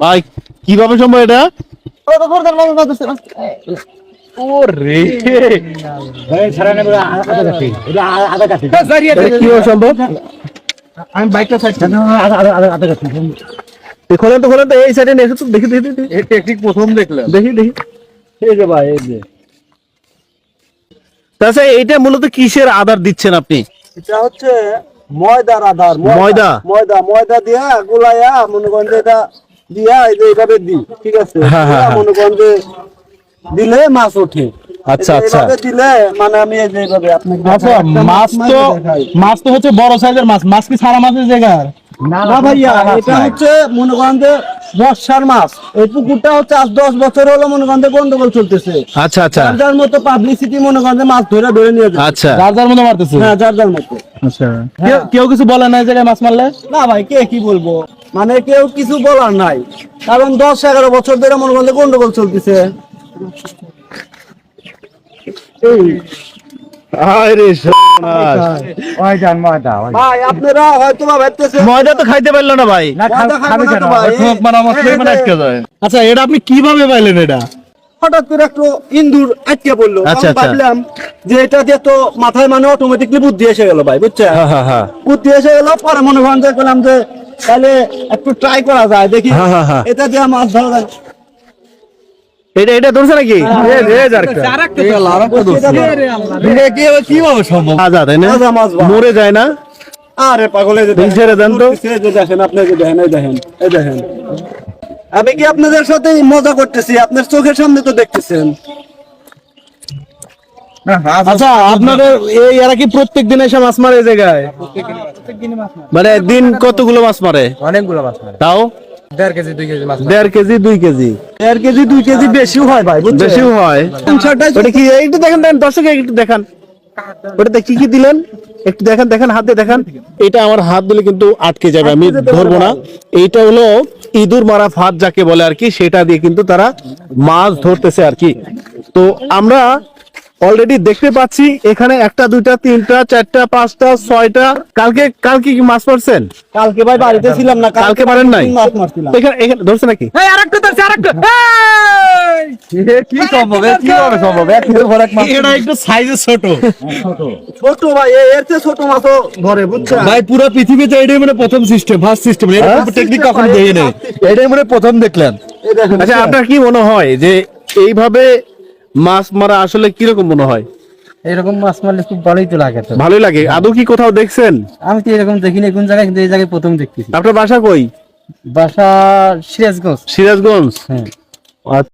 ভাই কীভাবে সম্ভব এটা? ওরে। এটা সম্ভব? আমি বাইকটা সাইড খোলেন তো খোলেন তো এই সাইডে নিয়ে এসে দেখি দেখি দেখি। এই টেকনিক প্রথম দেখলাম। দেখি দেখি। এই যে ভাই এই যে। তাছাড়া এইটা মূলত কিসের আধার দিচ্ছেন আপনি? এটা হচ্ছে ময়দার আধার ময়দা? ময়দা? ময়দা দিয়া গুলাইয়া মনে করেন যে এটা দিয়া এইভাবে দি ঠিক আছে? হ্যাঁ, হ্যাঁ, মনে করেন যে দিলে মাছ ওঠে। আচ্ছা, আচ্ছা। দিলে মানে আমি এইভাবে আচ্ছা মাছ তো মাছ তো হচ্ছে বড় সাইজের মাছ মাছ কি সারা মাছের জায়গার? না ভাইয়া এটা হচ্ছে মনে করেন যে বর্ষার মাছ। এই পুকুরটা হচ্ছে আজ দশ বছর হলো মনে করেন গন্ডগোল চলতেছে। আচ্ছা আচ্ছা। যার যার মতো পাবলিসিটি মনে করেন মাছ ধরে ধরে নিয়ে যায় আচ্ছা। যার যার মতো মারতেছে? হ্যাঁ যার যার মতো। আচ্ছা। কেউ- কেউ কিছু বলে না এই জায়গায় মাছ মারলে? না ভাই কে কি বলব? মানে কেউ কিছু বলার নাই। কারণ দশ এগারো বছর ধরে মনে করেন গন্ডগোল চলতেছে। ভাই আপনারা হয়তো ময়দা তো খাইতে পারল না ভাই। মজা খাবে না তো ভাই। ঠোক মারা মাছ খেয়ে মানে আটকে যায়। আচ্ছা এটা আপনি কীভাবে পাইলেন এটা? হঠাৎ করে একটু ইন্দুর আটকে পড়ল। আচ্ছা, আচ্ছা। ভাবলাম যে এটা দিয়ে তো মাথায় মানে অটোমেটিকলি বুদ্ধি এসে গেল ভাই বুঝছেন? হ্যাঁ হ্যাঁ হ্যাঁ। বুদ্ধি এসে গেল পরে মনে করেন যে করলাম যে তাহলে একটু ট্রাই করা যায় দেখি। এটা দিয়ে মাছ ধরা যায়। এটা এটা ধরছে নাকি। মরে যায় না। আরে পাগল ছেড়ে দেন তো। দেখেন আপনি দেখেন এই দেখেন এই দেখেন। আমি কি আপনাদের সাথে মজা করতেছি? আপনার চোখের সামনে তো দেখতেছেন। আচ্ছা আপনাদের এই এরা কি প্রত্যেক দিন এসে মাছ মারে এই জায়গায়? মানে দিন কতগুলো মাছ মারে? অনেকগুলো মাছ মারে। তাও? দেড় কেজি দুই কেজি মাছ দেড় কেজি দুই কেজি। দেড় কেজি দুই কেজি বেশিও হয় ভাই বেশিও হয়। ওটা কি একটু দেখেন দেখেন দর্শক একটু দেখান। ওটাতে কি কি দিলেন? একটু দেখেন দেখেন হাতে দেখেন। এটা আমার হাত দিলে কিন্তু আটকে যাবে আমি ধরবো না। এইটা হলো ইঁদুর মারা ফাঁদ যাকে বলে আর কি সেটা দিয়ে কিন্তু তারা মাছ ধরতেছে আর কি। তো আমরা অলরেডি দেখতে পাচ্ছি এখানে একটা দুইটা তিনটা চারটা পাঁচটা ছয়টা। কালকে কালকে কি মাছ মারছেন? কালকে ভাই বাড়িতে ছিলাম না কালকে পারেন নাই? মাছ মারছিলাম। এখানে এখানে ধরছে নাকি? কি সম্ভব? কীভাবে সম্ভব? এক কিলো মাছ। এটা একটু সাইজে ছোট। ছোট ভাই এর চেয়ে ছোট মাছও ধরে বুঝছেন? ভাই পুরো পৃথিবীতে এটাই মানে প্রথম সিস্টেম ফার্স্ট সিস্টেম এরকম টেকনিক কখনো নাই এটাই মানে প্রথম দেখলেন আচ্ছা আপনার কি মনে হয় যে এইভাবে মাছ মারা আসলে কীরকম মনে হয়? এরকম মাছ মারলে খুব ভালোই তো লাগে তো। ভালোই লাগে। আদৌ কি কোথাও দেখছেন? আমি তো এরকম দেখিনি কোন জায়গায় কিন্তু এই জায়গায় প্রথম দেখতেছি। আপনার বাসা কই? বাসা সিরাজগঞ্জ। সিরাজগঞ্জ? হ্যাঁ। আচ্ছা।